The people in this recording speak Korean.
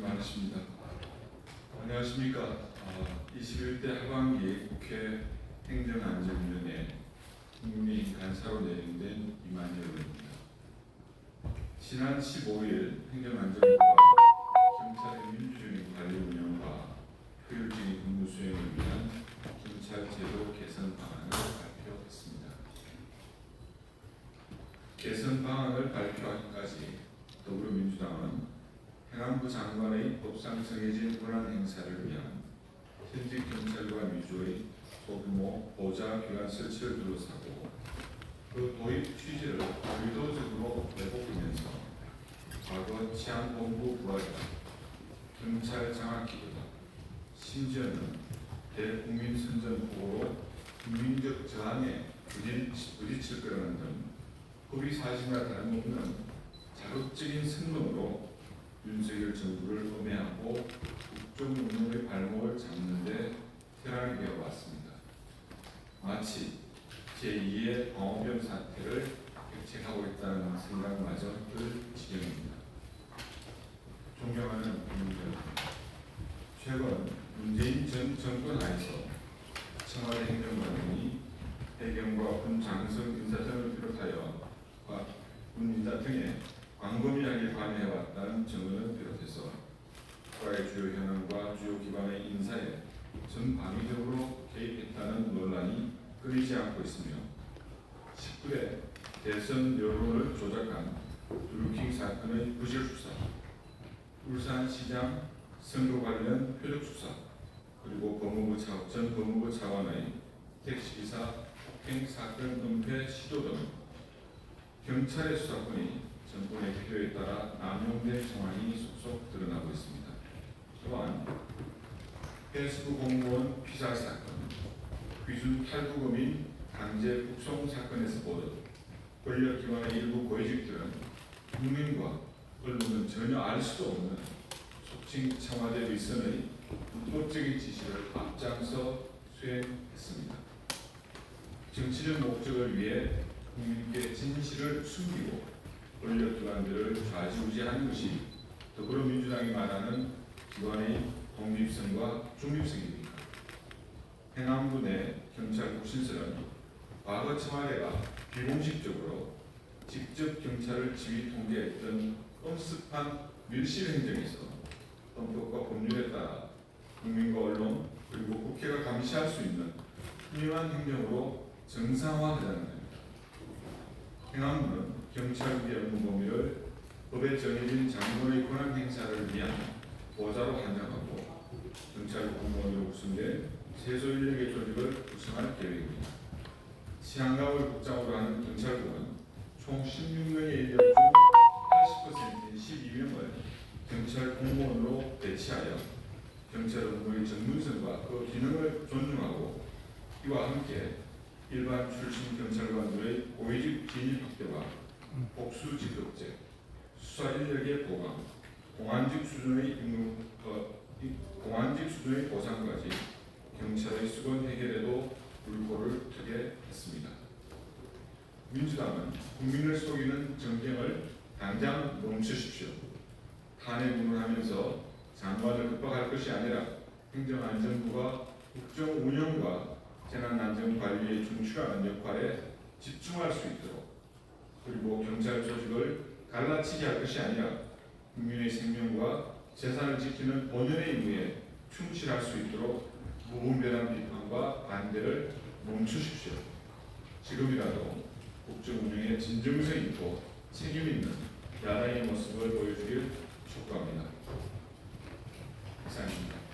많으십니다. 안녕하십니까. 어, 21대 하반기 국회 행정안전위원회 국민의 간사로 내정된 이만희 의원입니다. 지난 15일 행정안전부가 경찰의 민주주의 관리 운영과 효율적인 근무 수행을 위한 경찰 제도 개선 방안을 발표했습니다. 개선 방안을 발표하기까지 더불어민주당은 행안부 장관의 법상 정해진 권한 행사를 위한 현직 경찰관 위주의 소규모 보좌 기관 설치를 둘러싸고 그 도입 취지를 의도적으로 왜곡하면서 과거 치안본부 부하장, 경찰 장학기구단, 심지어는 대국민 선전 후보로 국민적 저항에 부딪- 부딪힐 거라는 등 법이 사실과 다름없는 자극적인 선동으로 윤석열 정부를 음해하고 국정 운영의 발목을 잡는 데 태란이 되어 왔습니다. 마치 제2의 광우병 사태를 백책하고 있다는 생각마저 들 지경입니다. 존경하는 국민 여러분, 최근 문재인 전 정권 하에서 청와대 행정관이 해경과 군 장성 인사 등을 비롯하여 과- 군 인사 등의 광범위하게 관여해왔다는 증언을 비롯해서 국가의 주요 현안과 주요 기관의 인사에 전방위적으로 개입했다는 논란이 끊이지 않고 있으며 19대 대선 여론을 조작한 드루킹 사건의 부실 수사, 울산시장 선거 관련 표적 수사, 그리고 법무부 차, 전 법무부 차관의 택시기사 폭행 사건 은폐 시도 등 경찰의 수사권이 정권의 필요에 따라 남용된 상황이 속속 드러나고 있습니다. 또한 페이스북 공무원 피살 사건, 귀순 탈북어민 강제 북송 사건에서 보듯 권력기관의 일부 고위직들은 국민과 언론은 전혀 알 수도 없는 속칭 청와대 윗선의 불법적인 지시를 앞장서 수행했습니다. 정치적 목적을 위해 국민께 진실을 숨기고 권력 기관들을 좌지우지하는 것이 더불어민주당이 말하는 기관의 독립성과 중립성입니다. 행안부 내 경찰 국 신설은 과거 청와대가 비공식적으로 직접 경찰을 지휘 통제했던 엄습한 밀실 행정에서 헌법과 법률에 따라 국민과 언론 그리고 국회가 감시할 수 있는 훌륭한 행정으로 정상화하자는 겁니다. 행안부는 경찰국의 업무 범위를 법에 정해진 장관의 권한 행사를 위한 보좌로 한정하고 경찰 공무원으로 구성된 세소 인력의 조직을 구성할 계획입니다. 치안감을 국장으로 하는 경찰국은 총 16명의 인력 중 80%인 12명을 경찰 공무원으로 배치하여 경찰 업무의 전문성과 그 기능을 존중하고 이와 함께 일반 출신 경찰관들의 고위직 진입 확대와 복수 직급제, 수사 인력의 보강, 공안직 수준의 임무, 어, 이- 공안직 수준의 보상까지 경찰의 수건 해결에도 물꼬를 트게 했습니다. 민주당은 국민을 속이는 정쟁을 당장 멈추십시오. 탄핵 운운하면서 장관을 급박할 것이 아니라 행정안전부가 국정 운영과 재난안전관리에 중추하는 역할에 집중할 수 있도록 그리고 경찰 조직을 갈라치게 할 것이 아니라 국민의 생명과 재산을 지키는 본연의 임무에 충실할 수 있도록 무분별한 비판과 반대를 멈추십시오. 지금이라도 국정 운영에 진정성 있고 책임 있는 야당의 모습을 보여주길 촉구합니다. 이상입니다.